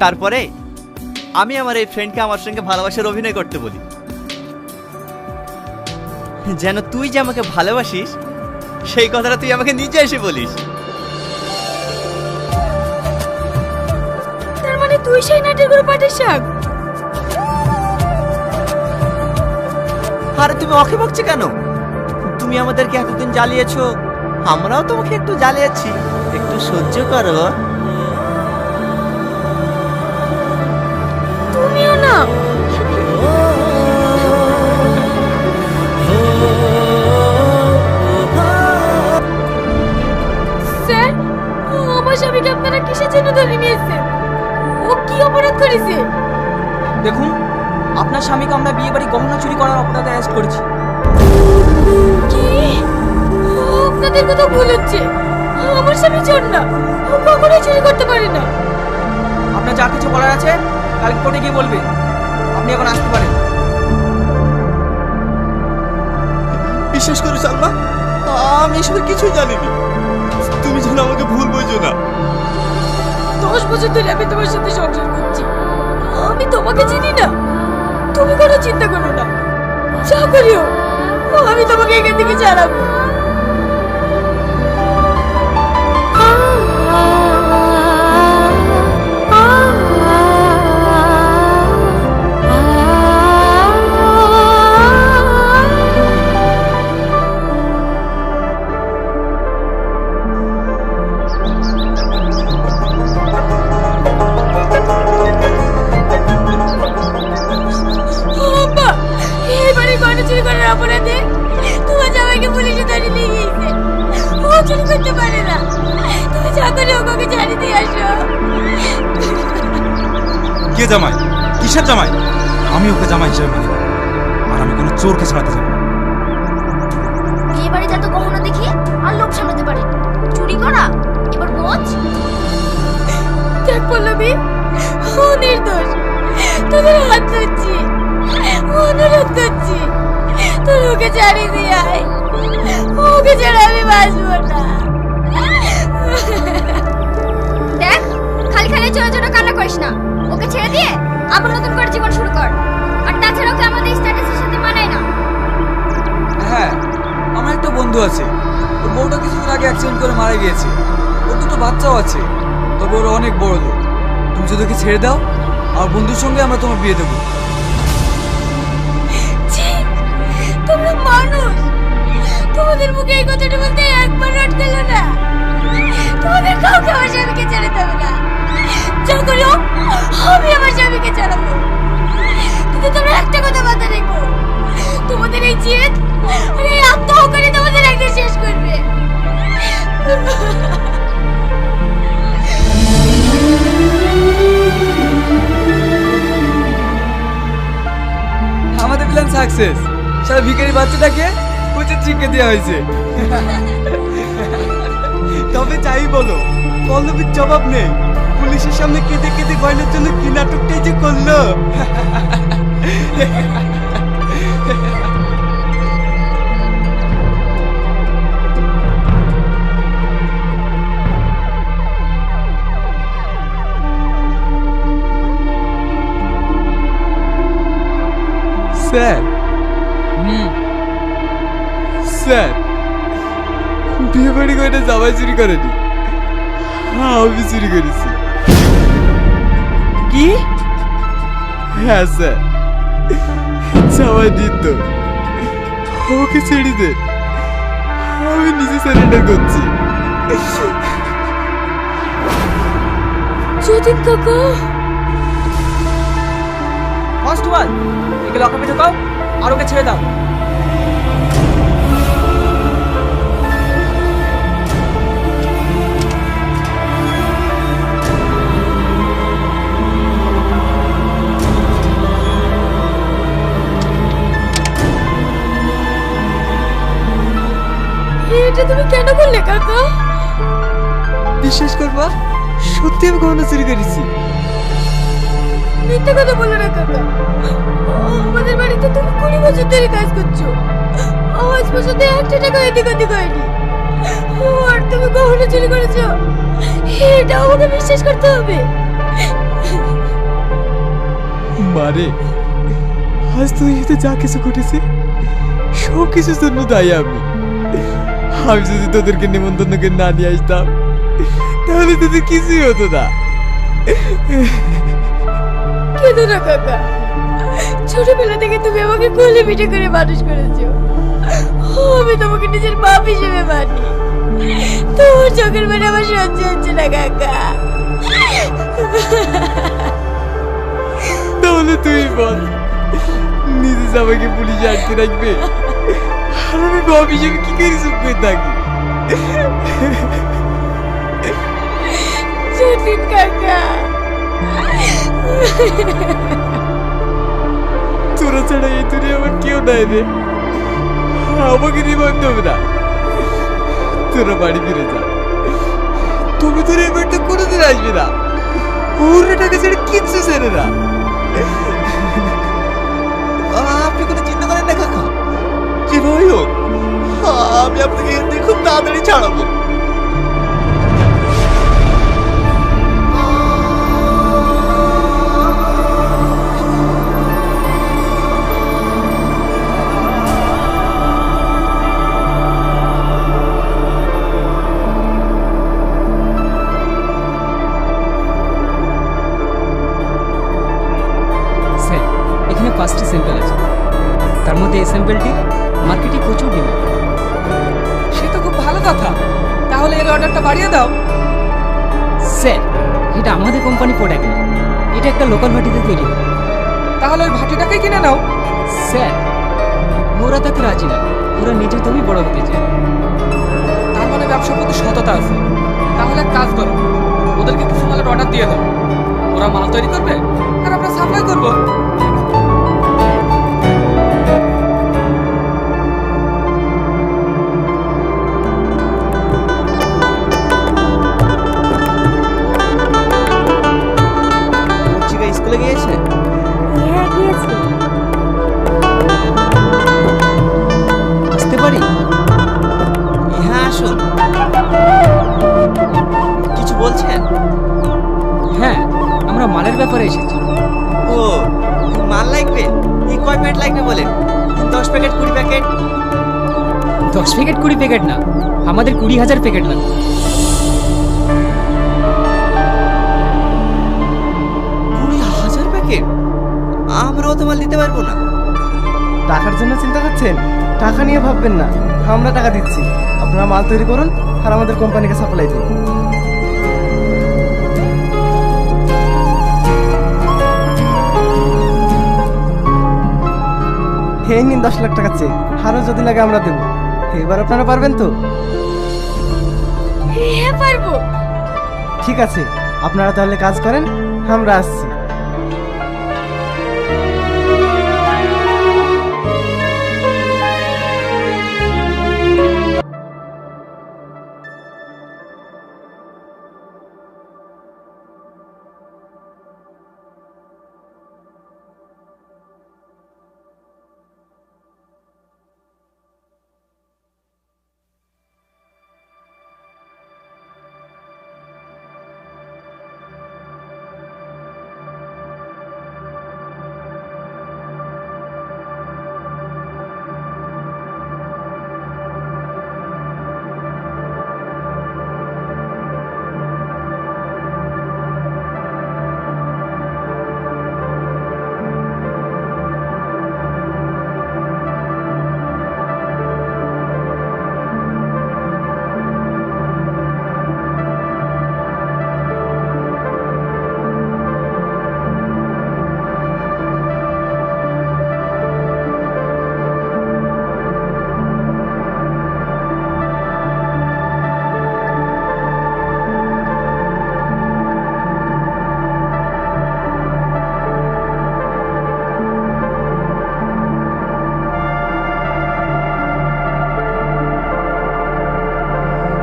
তারপরে আমি আমার এই ফ্রেন্ডকে আমার সঙ্গে ভালোবাসার অভিনয় করতে বলি। যেন তুই যে আমাকে ভালোবাসিস সেই কথাটা তুই আমাকে নিজে এসে বলিস। তার মানে তুই সেই নাটের করে পাটের শাক? আরে তুমি অখে বকছে কেন? তুমি আমাদেরকে এতদিন জ্বালিয়েছো আমরাও তোমাকে একটু জ্বালিয়েছি। একটু সহ্য করো জন্য ধরে নিয়েছেন ও কি অপরাধ করেছে? দেখুন আপনার স্বামীকে আমরা বিয়ে বাড়ি গহনা চুরি করার অপরাধে অ্যারেস্ট করেছি। কি? ও আপনাদের কথা ভুল হচ্ছে। আমার স্বামী চোর না। ও কখনোই চুরি করতে পারে না। আপনার যা কিছু বলার আছে কালকে কোর্টে গিয়ে বলবেন আপনি এখন আসতে পারেন। বিশ্বাস করো সালমা আমি এসবের কিছুই জানিনি। তুমি যেন আমাকে ভুল বোঝো না। দশ বছর ধরে আমি তোমার সাথে সংসার করছি। আমি তোমাকে চিনি না। তুমি কোনো চিন্তা করো না। যা করিও, আমি তোমাকে এখান থেকে ছাড়াবো। করতে পারে না। তুমি যা করে ওকে জানি দিয়ে আসো। কে জামাই? কিসের জামাই? আমি ওকে জামাই হিসেবে মানি। আর আমি কোনো চোরকে ছাড়াতে যাব। বিয়ে বাড়িতে এত গহনা দেখি আর লোক সামলাতে পারি চুরি করা এবার বোঝ দেখ পল্লবী ও নির্দোষ। তোদের হাত ধরছি। অনুরোধ করছি। তোর ওকে ছাড়িয়ে দিয়ে আয়। ওকে ছাড়া আমি বাঁচবো না। দেখ খালি খালি ছোট ছোট কান্না করিস না। ওকে ছেড়ে দিয়ে আবার নতুন করে জীবন শুরু কর। আর তাছাড়া ওকে আমাদের স্ট্যাটাসের সাথে মানায় না। হ্যাঁ আমার একটা বন্ধু আছে। ওর বউটা কিছুদিন আগে অ্যাক্সিডেন্ট করে মারা গিয়েছে। ওর দুটো বাচ্চাও আছে। তবে ওরা অনেক বড় লোক। তুমি যদি ওকে ছেড়ে দাও আর বন্ধুর সঙ্গে আমরা তোমার বিয়ে দেবো। তোমরা মানুষ। তোমাদের মুখে এই কথাটা বলতে একবার আটকাল না। তোমাদের কাউকে আমার স্বামীকে ছেড়ে দেবে না। যা করি আমি আমার স্বামীকে ছাড়াবো। কিন্তু তোমরা একটা কথা মাথায় রেখো। তোমাদের এই জেদ আর এই আত্মহকারী তোমাদের একদিন শেষ করবে। আমাদের প্ল্যান সাকসেস সারা ভিখারি বাচ্চাটাকে উচিত শিক্ষা দেওয়া হয়েছে। তবে যাই বলো, পল্লবীর জবাব নেই। পুলিশের সামনে কেঁদে কেঁদে গয়নার জন্য কি নাটকটাই যে করল? Sir sir. বিয়ে বাড়ি করে জামাই চুরি করেনি। হ্যাঁ আমি চুরি করেছি। কি? হ্যাঁ স্যার। জামাই দিত। ওকে ছেড়ে দে। আমি নিজে স্যারেন্ডার করছি। যতীন কাকা? কনস্টেবল একে লকআপে ঢোকাও আর ওকে ছেড়ে দাও। কাকা? বিশ্বাস করবা সত্যি আমি গহনা চুরি করেছি। মিথ্যে কথা বলো না কাকা। আমাদের বাড়িতে তুমি কুড়ি বছর ধরে কাজ করছ। আজ পর্যন্ত একটা টাকা এদিক ওদিক হয়নি আর তুমি গহনা চুরি করেছ? এটা আমাকে বিশ্বাস করতে হবে। মারে আজ তুই সাথে যা কিছু ঘটেছে সব কিছুর জন্য দায়ী আমি। আমি যদি তোদেরকে নিমন্ত্রণ করে না নিয়ে আসতাম তাহলে তোদের কিছুই হতো না। কেঁদো না কাকা। ছোটবেলা থেকে তুমি আমাকে কোলে পিঠে করে মানুষ করেছ। আমি তোমাকে নিজের বাপ হিসেবে মানি। তোমার চোখের মানে আমার সহ্য হচ্ছে না কাকা। তাহলে তুই বল নিজে জামাইকে পুলিশে আটকে রাখবে? আমি হিসেবে কি করে চুপ করে থাকি? যতীন কাকা। তোরা ছাড়া এই দুনিয়া আমার কেউ নাই রে। আমাকে নিবন্ধ হবে না। তোরা বাড়ি ফিরে যা। তোর এই বাড়িতে কোনোদিন আসবে না। ওর টাকা ছেড়ে কিচ্ছু ছেড়ে না। আমি আপনাকে এখান থেকে খুব তাড়াতাড়ি ছাড়াবো স্যার এখানে পাঁচটি স্যাম্পেল আছে তার মধ্যে এই স্যাম্পেলটি মার্কেটে প্রচুর ডিমান্ড সে তো খুব ভালো কথা? তাহলে এর অর্ডারটা বাড়িয়ে দাও। স্যার এটা আমাদের কোম্পানি প্রোডাক্ট না। এটা একটা লোকাল ভাটিতে তৈরি। তাহলে ওই ভাটিটাকে কিনে নাও। স্যার ওরা তাতে রাজি না। ওরা নিজের তুমি বড় হতে চায়। তার মানে ব্যবসার প্রতি সততা আছে। তাহলে এক কাজ করো ওদেরকে কিছু মালের অর্ডার দিয়ে দাও। ওরা মাল তৈরি করবে আর আমরা সাপ্লাই করব। হ্যাঁ আমরা মালের ব্যাপারে এসেছি। ও মাল লাগবে? এই কয় প্যাকেট লাগবে বলেন? দশ প্যাকেট কুড়ি প্যাকেট? দশ প্যাকেট কুড়ি প্যাকেট না আমাদের কুড়ি হাজার প্যাকেট লাগবে। কুড়ি হাজার প্যাকেট? আমরা অত মাল দিতে পারব না। টাকার জন্য চিন্তা করছেন? টাকা নিয়ে ভাববেন না আমরা টাকা দিচ্ছি। আপনারা মাল তৈরি করুন আর আমাদের কোম্পানিকে সাপ্লাই দিন। এই নিন দশ লাখ টাকা চেক। আরও যদি লাগে আমরা দেবো। এবার আপনারা পারবেন তো? হ্যাঁ পারব। ঠিক আছে আপনারা তাহলে কাজ করেন আমরা আসছি।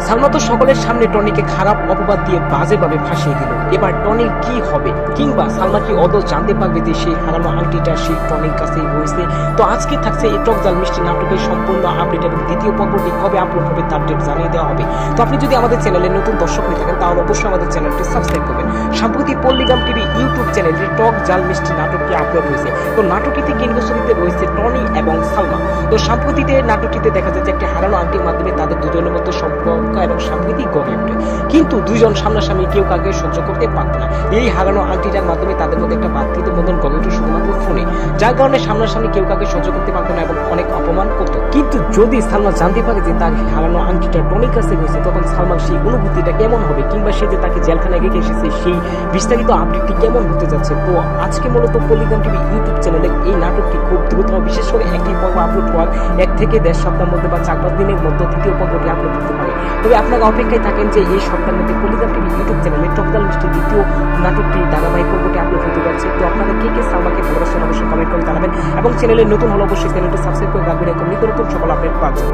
সালমা তো সকলের সামনে টনিকে খারাপ অপবাদ দিয়ে বাজেভাবে ফাঁসিয়ে দিল। এবার টনির কি হবে? কিংবা সালমা কি অদল জানতে পারবে যে সেই হারানো আংটিটা সেই টনির কাছেই রয়েছে? তো আজকে থাকছে এই টক জাল মিষ্টি নাটকের সম্পূর্ণ আপডেট এবং দ্বিতীয় পর্বটি কবে আপলোড হবে তার ডেট জানিয়ে দেওয়া হবে। তো আপনি যদি আমাদের চ্যানেলে নতুন দর্শক হয়ে থাকেন, তাহলে অবশ্যই আমাদের চ্যানেলটি সাবস্ক্রাইব করবেন। সম্প্রতি পল্লিগাম টিভি ইউটিউব চ্যানেলে টক জাল মিষ্টি নাটকটি আপলোড হয়েছে। তো নাটকটিতে কেন্দ্র চরিত্রে রয়েছে টনি এবং সালমা? তো সম্প্রতিতে নাটকটিতে দেখা যাচ্ছে, একটি হারানো আংটির মাধ্যমে তাদের দুজনের মধ্যে সম্পর্ক এবং সাম্প্রতিক গড়ে ওঠে। কিন্তু দুইজন সামনাসামনি কেউ কাউকে সহ্য করতে পারত না। এই হারানো আংটিটার মাধ্যমে তাদের মধ্যে একটা বাতৃত্ব বন্ধন গড়ে ওঠে শুধুমাত্র ফোনে। যার কারণে সামনাসামনি কেউ কাউকে সহ্য করতে পারতো না এবং অনেক অপমান করতো। কিন্তু যদি সালমা জানতে পারে যে তার হারানো আংটিটা টনির কাছে রয়েছে তখন সালমান সেই অনুভূতিটা কেমন হবে? কিংবা সে যে তাকে জেলখানায় রেখে এসেছে, সেই বিস্তারিত আপডেটটি কেমন হতে যাচ্ছে? তো আজকে মূলত পল্লিগ্রাম টিভি ইউটিউব চ্যানেলে এই নাটকটি খুব দ্রুত বিশেষ করে একটি পর্ব আপলোড হওয়ার এক থেকে দেড় সপ্তাহের মধ্যে বা চার পাঁচ দিনের মধ্যে তৃতীয় পর্বটি আপলোড করতে পারে। তবে আপনারা অপেক্ষায় থাকেন যে এই সপ্তাহের মধ্যে কলিতা টিভি, ইউটিউব চ্যানেলে টপদাল মিষ্টির দ্বিতীয় নাটকটি ধারাবাহিক পর্বটি আপলোড হতে যাচ্ছে। তো আপনারা কে কে সালমাকে ভালোবাসেন অবশ্যই কমেন্ট করে জানাবেন। এবং চ্যানেলে নতুন হলে অবশ্যই চ্যানেলটি সাবস্ক্রাইব করে রাখবেন। এরকম নিত্য নতুন সকল আপডেট জন্য।